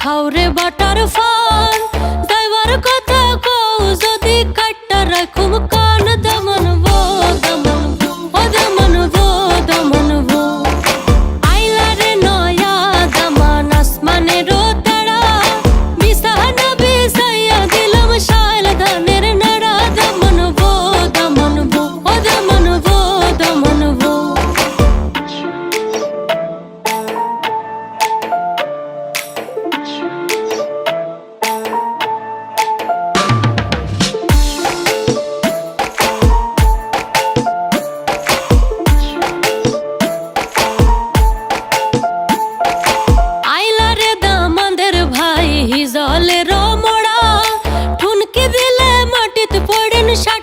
খাও রে বাটার ফল দাইবার কথা কও যদি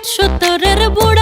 সত্তরের বুড়ো